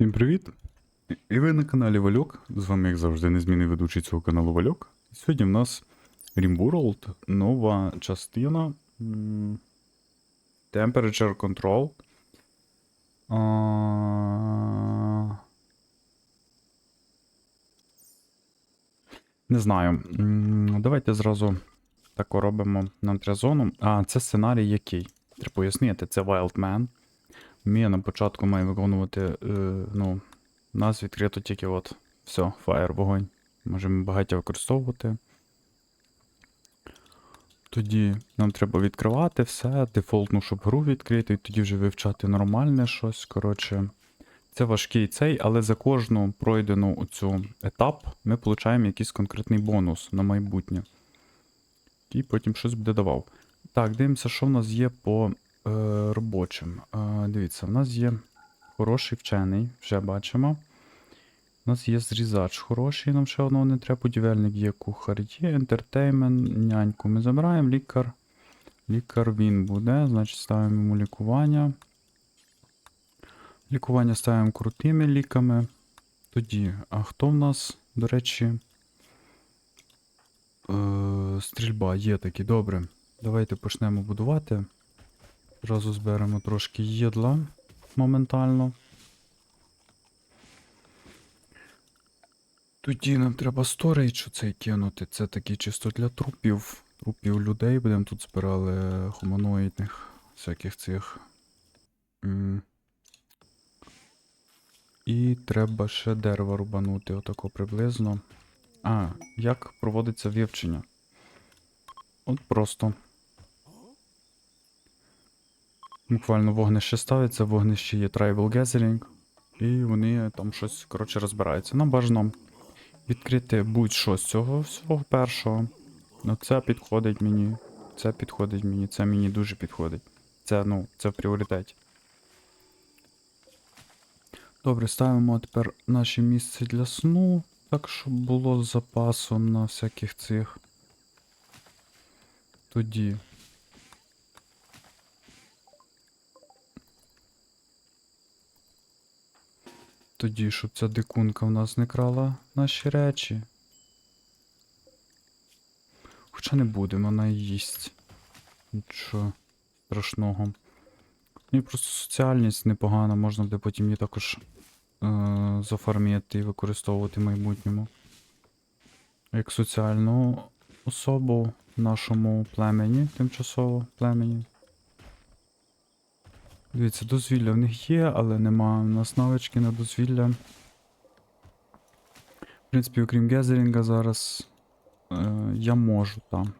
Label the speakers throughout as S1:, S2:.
S1: Всім привіт! І ви на каналі Вальок. З вами, як завжди, незмінний ведучий цього каналу Вальок. І сьогодні в нас RimWorld, нова частина. Temperature Control. А... Не знаю. Давайте зразу так робимо нам треба. А, це сценарій який? Треба пояснити, це Wildman. Мія на початку має виконувати, е, ну, нас відкрито тільки от все, фаєр, вогонь. Можемо багаття використовувати. Тоді нам треба відкривати все, дефолтну, щоб гру відкрити, і тоді вже вивчати нормальне щось. Коротше, це важкий цей, але за кожну пройдену оцю етап ми отримаємо якийсь конкретний бонус на майбутнє. І потім щось буде давав. Так, дивимося, що в нас є по робочим. Е, дивіться, в нас є хороший вчений, вже бачимо. У нас є зрізач хороший, нам ще одного не треба. Будівельник є, кухар є, ентертеймент, няньку ми забираємо, лікар. Лікар він буде, значить ставимо йому лікування. Лікування ставимо крутими ліками. Тоді, а хто в нас, до речі, е, стрільба є такі, добре. Давайте почнемо будувати. Зразу зберемо трошки їдла моментально. Тоді нам треба сторейдж оцей кинути. Це такий чисто для трупів. Трупів людей. Будемо тут збирали гуманоїдних всяких цих. І треба ще дерева рубанути, отако приблизно. А, як проводиться вивчення? От просто. Буквально вогнище ставиться, вогнище є Tribal Gathering, і вони там щось, коротше, розбираються. Нам бажано відкрити будь-що з цього всього першого. Ну, це підходить мені, це підходить мені, це мені дуже підходить. Це, ну, це в пріоритеті. Добре, ставимо тепер наше місце для сну, так щоб було з запасом на всяких цих. Тоді. Тоді, щоб ця дикунка в нас не крала наші речі. Хоча не будемо, вона їсть. Нічого страшного. І просто соціальність непогана, можна буде потім її також е- зафармити і використовувати в майбутньому. Як соціальну особу в нашому племені, тимчасово племені. Дивіться, дозвілля в них є, але нема у нас навички на дозвілля. В принципі, окрім гезерінга зараз е, я можу там.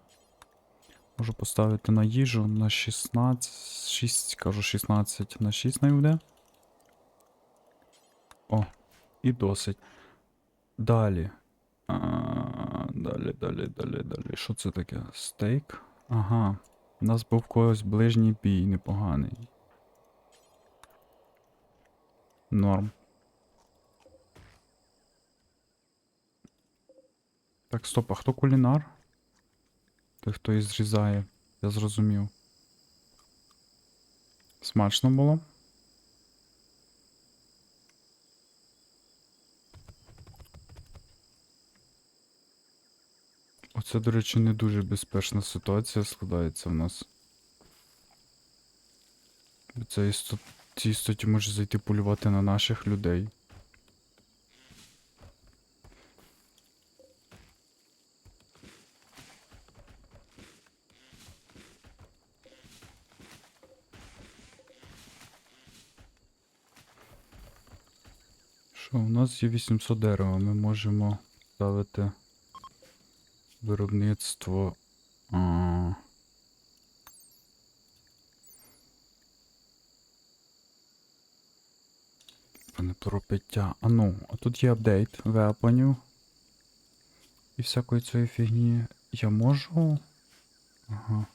S1: Можу поставити на їжу на 16. 6, кажу 16 на 6 найде. О, і досить. Далі. А, далі, далі, далі, далі. Що це таке? Стейк? Ага. У нас був когось ближній бій непоганий. Норм. Так, стоп, а хто кулінар? Той, хто і зрізає, я зрозумів. Смачно було. Оце, до речі, не дуже безпечна ситуація складається в нас. Це. Ці істоті може зайти полювати на наших людей. Що, у нас є 800 дерева, ми можемо ставити виробництво. А... Не пропиття. А ну, а тут є апдейт вепонів. І всякої цієї фігні. Я можу. Ага.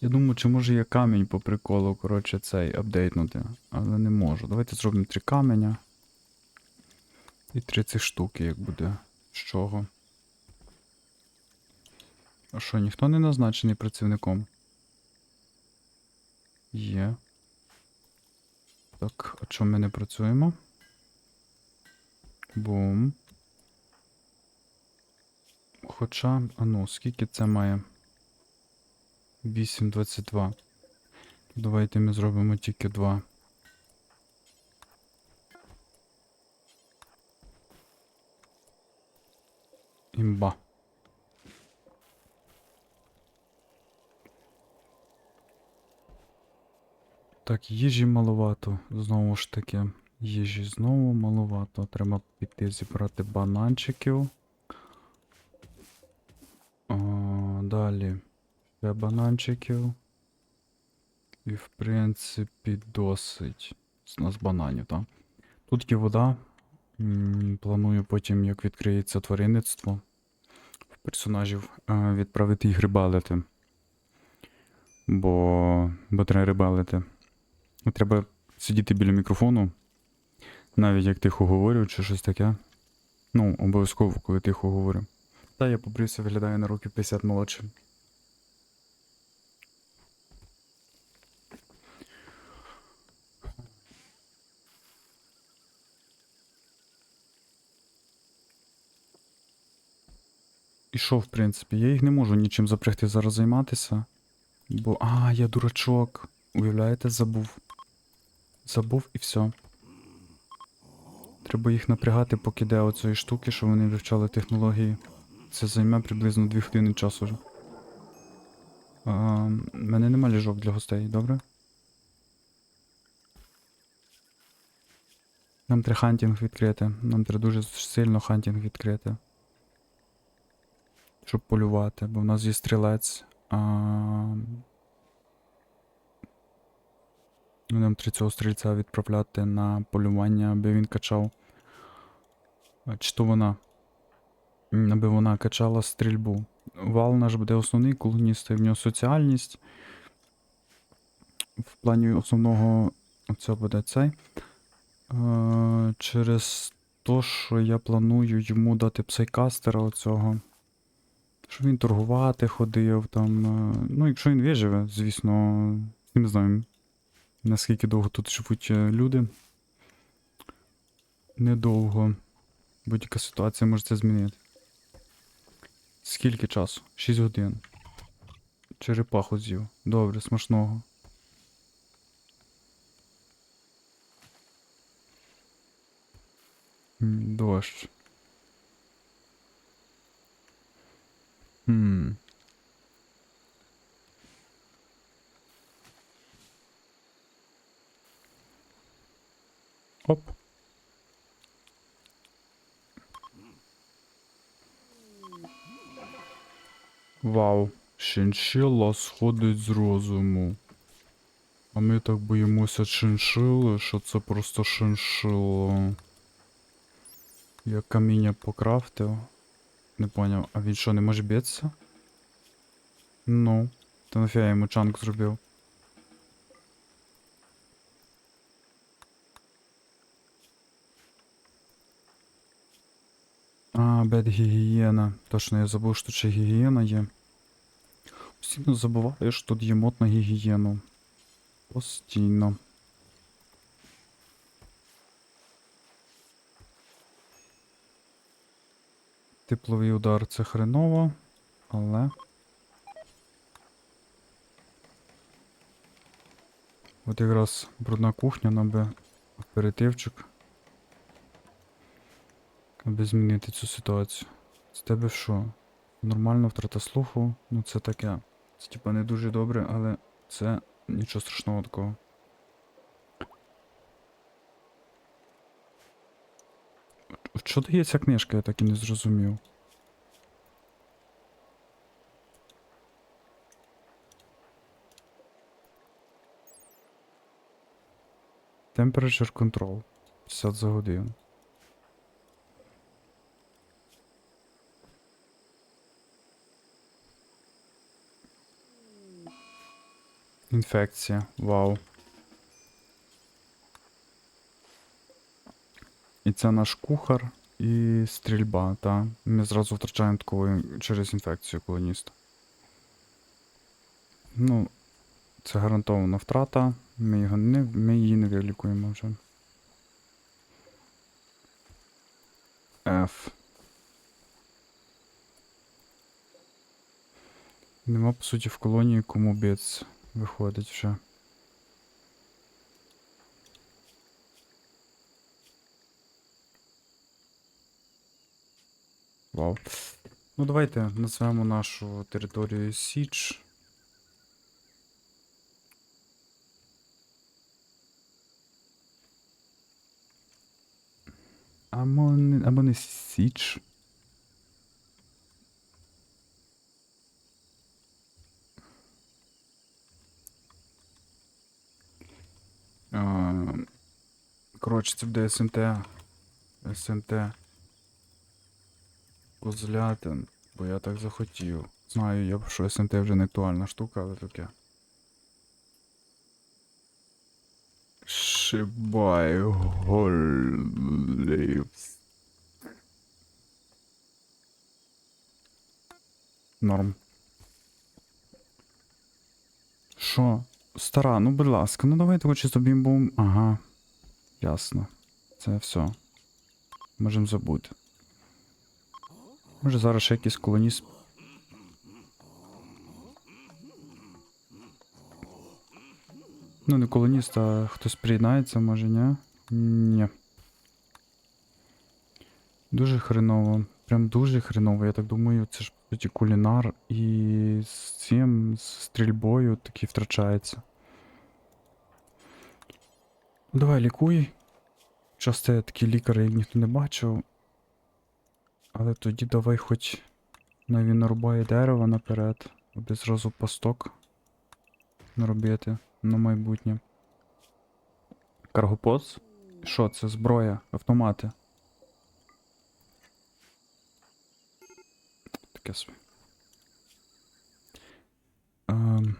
S1: Я думаю, чи може є камінь по приколу, коротше, цей апдейтнути. Але не можу. Давайте зробимо три каменя. І 30 штуки, як буде. З чого? А що, ніхто не назначений працівником? Є. Так, а чому ми не працюємо? Бум. Хоча, а ну, скільки це має? 8,22. Давайте ми зробимо тільки 2. Імба. Так, їжі маловато. Знову ж таки, їжі знову маловато. Треба піти зібрати бананчиків. О, далі. Ще бананчиків. І, в принципі, досить. З нас бананів, так? Тут є вода. Планую потім, як відкриється тваринництво в персонажів, е, відправити їх рибалити. Бо, бо треба рибалити. Треба сидіти біля мікрофону, навіть як тихо говорю, чи щось таке. Ну, обов'язково, коли тихо говорю. Та я побрився, виглядає на років 50 молодшим. І що, в принципі, я їх не можу нічим запрягти зараз займатися. Бо. А, я дурачок. Уявляєте, забув. Забув і все. Треба їх напрягати, поки йде оцієї штуки, що вони вивчали технології. Це займе приблизно 2 години часу вже. А, мене нема ліжок для гостей, добре? Нам треба хантінг відкрити. Нам треба дуже сильно хантінг відкрити. Щоб полювати, бо в нас є стрілець. А... Треба цього стрільця відправляти на полювання, аби він качав. Чи то вона? Аби вона качала стрільбу. Вал наш буде основний колоніст, і в нього соціальність. В плані основного це буде цей. Через то, що я планую йому дати псайкастера оцього. Щоб він торгувати ходив там. Ну, якщо він виживе, звісно, не знаю, наскільки довго тут живуть е, люди. Недовго. Будь-яка ситуація може це змінити. Скільки часу? 6 годин. Черепаху з'їв. Добре, смачного. Дощ. Хм. Оп. Вау. Шиншила сходить з розуму. А ми так боїмося шиншили, що це просто шиншило. Я каміння покрафтив. Не поняв, а він що, не може битися? Ну, то нафіга я йому чанк зробив. А, гігієна. Точно, я забув, що ще гігієна є. Постійно забуваю, що тут є мод на гігієну. Постійно. Тепловий удар це хреново, але. От якраз брудна кухня нам би оперативчик. Аби змінити цю ситуацію. З тебе що? Нормально втрата слуху, ну це таке. Це типа не дуже добре, але це нічого страшного такого. Що дає ця книжка, я так і не зрозумів. Temperature control. 50 за годину. Інфекція. Вау. І це наш кухар і стрільба, та. Ми зразу втрачаємо такого через інфекцію колоніста. Ну, це гарантована втрата. Ми, його не, ми її не вилікуємо вже. F. Нема, по суті, в колонії кому битися. Виходить вже. Вау. Ну, давайте назвемо нашу територію Січ. Або не, або не Січ. Коротше, це буде СНТ. СНТ. Козлятин, бо я так захотів. Знаю, я, що СНТ вже не актуальна штука, але таке. Шибай голівс. Норм. Що? Стара, ну будь ласка, ну давайте хоч чисто бім-бум. Ага. Ясно. Це все. Можемо забути. Може зараз ще якийсь колоніст. Ну, не колоніст, а хтось приєднається, може, ні? Ні. Дуже хреново. Прям дуже хреново. Я так думаю, це ж кулінар і з цим, з стрільбою такий втрачається. Ну, давай лікуй. Часто я такий лікар, як ніхто не бачив. Але тоді давай хоч навіть нарубає дерево наперед, аби зразу пасток наробити на майбутнє. Каргопоц? Що це? Зброя, автомати. Таке собі. Ем.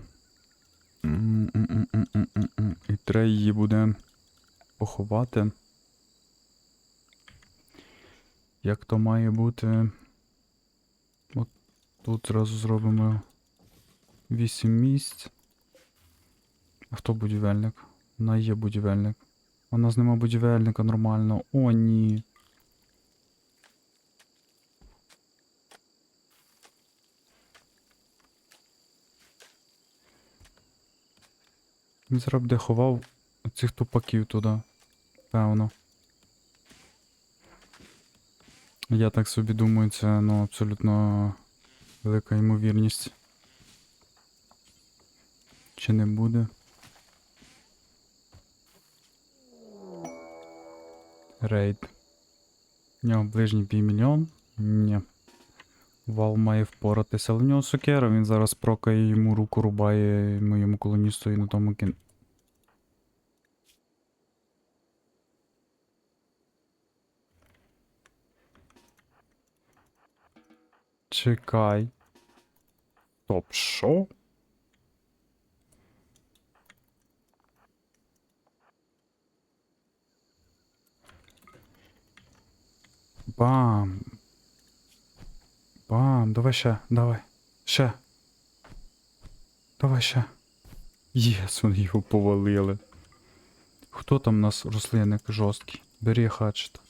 S1: І треба її буде поховати. Як то має бути. От тут зразу зробимо 8 місць. А хто будівельник? Вона є будівельник. У нас нема будівельника нормально. О, ні. Він зараз буде ховав цих тупаків туди. Певно. Я так собі думаю, це ну, абсолютно велика ймовірність. Чи не буде? Рейд. В нього ближній півмільйон? Ні. Вал має впоратися, але в нього сокера, він зараз прокає йому руку рубає моєму колоністу і на тому кін. Чекай. Стоп, що? Бам. Бам, давай ще, давай. Ще. Давай ще. Єс, вони його повалили. Хто там у нас рослинник жорсткий? Бери хачет.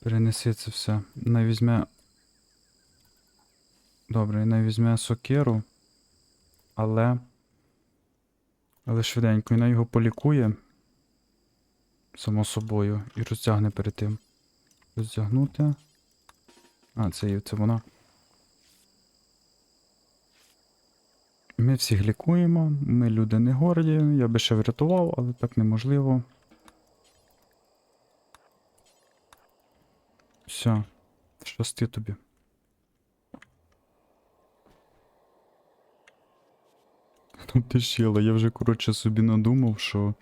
S1: Перенеси це все. Най візьме. Добре, най візьме сокеру. Але. Але швиденько, і на його полікує. Само собою. І розтягне перед тим. Роздягнути. А, це, це вона. Ми всіх лікуємо, ми люди не горді, я би ще врятував, але так неможливо. Все, щасти тобі. Там ти щела, я вже, коротше, собі надумав, що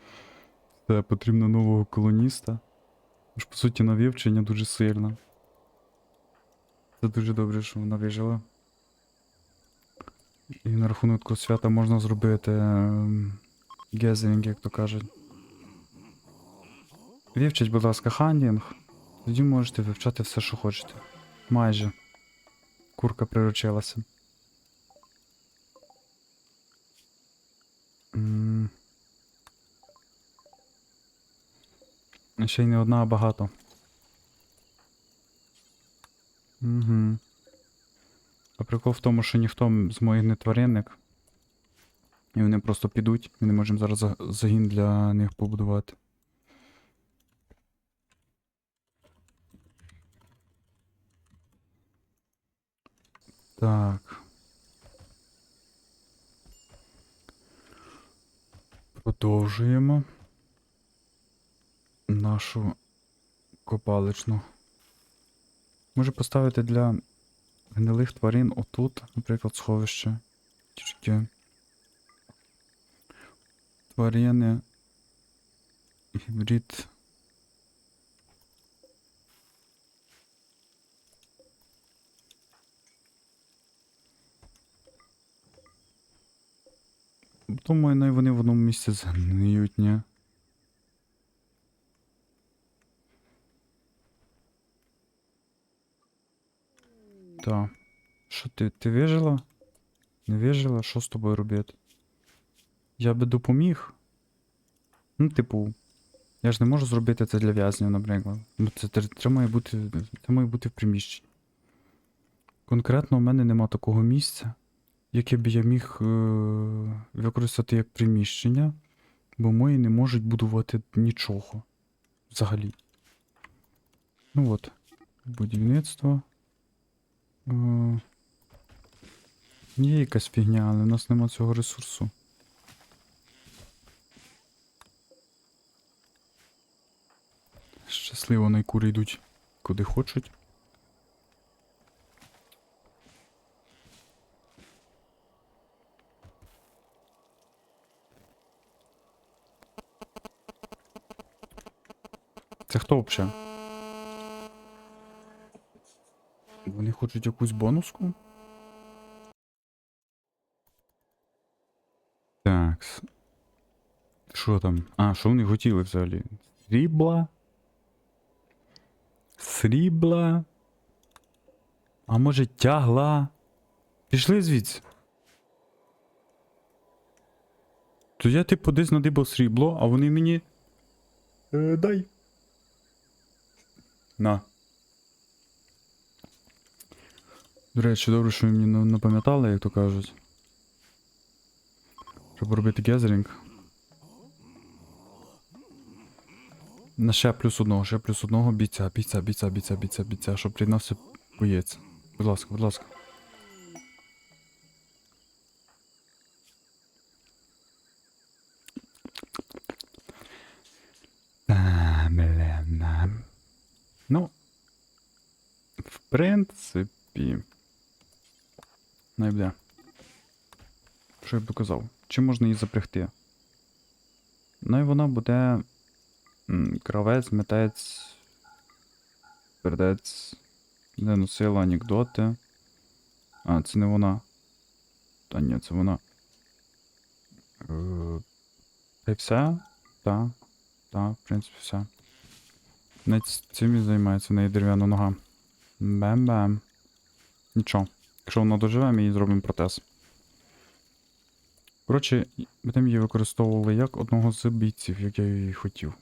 S1: це потрібно нового колоніста. Тож, по суті, на вивчення дуже сильно. Це дуже добре, що вона вижила. І на рахунок свята можна зробити ем, як то кажуть. Вивчіть, будь ласка, хандінг. Тоді можете вивчати все, що хочете. Майже. Курка приручилася. М. Ще й не одна, а багато. Угу. А прикол в тому, що ніхто з моїх не тваринник. І вони просто підуть. Ми не можемо зараз загін для них побудувати. Так. Продовжуємо нашу копаличну. Може поставити для гнилих тварин отут, наприклад, сховище. Тільки тварини. Гібрид. Думаю, вони в одному місці згниють, ні. Так. Що ти, ти вижила? Не вижила? Що з тобою робити? Я би допоміг. Ну, типу, я ж не можу зробити це для в'язнів, наприклад. Ну, це, це, це має бути. Це має бути в приміщенні. Конкретно у мене нема такого місця, яке б я міг е- використати як приміщення, бо мої не можуть будувати нічого. Взагалі. Ну от. Будівництво. Е- Є якась фігня, але в нас нема цього ресурсу. Щасливо найкури йдуть куди хочуть. Хто взагалі? Вони хочуть якусь бонуску? Так. Що там? А, що вони хотіли взагалі? Срібла? Срібла? А може тягла? Пішли звідси. То я типу десь надибав срібло, а вони мені. Е, дай. На. До речі, добре, що ви мені не напам'ятали, як то кажуть. Треба робити гезерінг. На ще плюс одного, ще плюс одного бійця, бійця, бійця, бійця, бійця, бійця, щоб приєднався боєць. Будь ласка, будь ласка. Ну, в принципі. Най буде. Що я б доказав? Чи можна її запрягти? Ну і вона буде. Кравець, метець. Пердець. Не носила анекдоти. А, це не вона. Та ні, це вона. Е, Та й все? Та. Та, в принципі, все. Ц- цим і займається, в неї дерев'яна нога. Бем-бем. Нічого. Якщо вона доживе, ми їй зробимо протез. Коротше, ми там її використовували як одного з бійців, як я і хотів.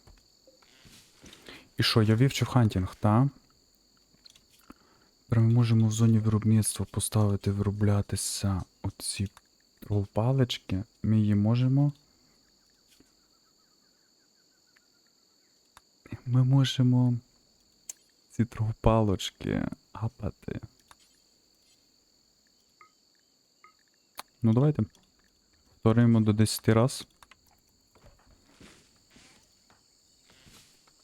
S1: І що, я вивчив хантінг, та? Ми можемо в зоні виробництва поставити вироблятися оці палички. Ми її можемо. Ми можемо ці палочки гапати. Ну, давайте. Повторюємо до 10 раз.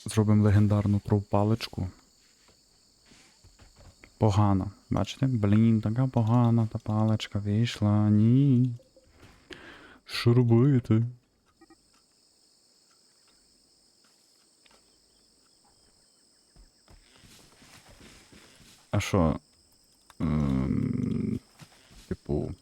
S1: Зробимо легендарну тровпаличку. Погано. Бачите? Блін, така погана та паличка вийшла. Ні. Що робити? А що? Ем, типу.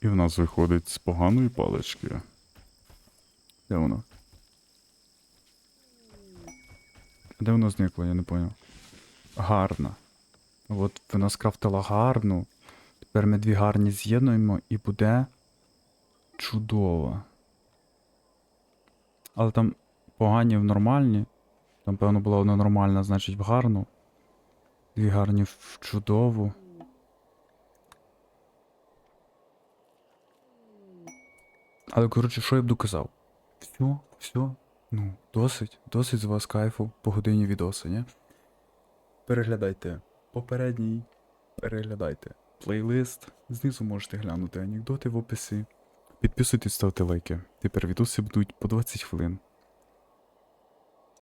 S1: І в нас виходить з поганої палички. Де вона? Де вона зникла, я не поняв. Гарна. От вона скрафтила гарну. Тепер ми дві гарні з'єднуємо і буде чудово. Але там погані в нормальні. Там, певно, була одна нормальна, значить, в гарну. Дві гарні в чудову. Але, коротше, що я б доказав? Все, все. Ну, досить, досить з вас кайфу по годині відоси, ні? Переглядайте попередній, переглядайте плейлист. Знизу можете глянути анекдоти в описі. Підписуйтесь, ставте лайки. Тепер відоси будуть по 20 хвилин.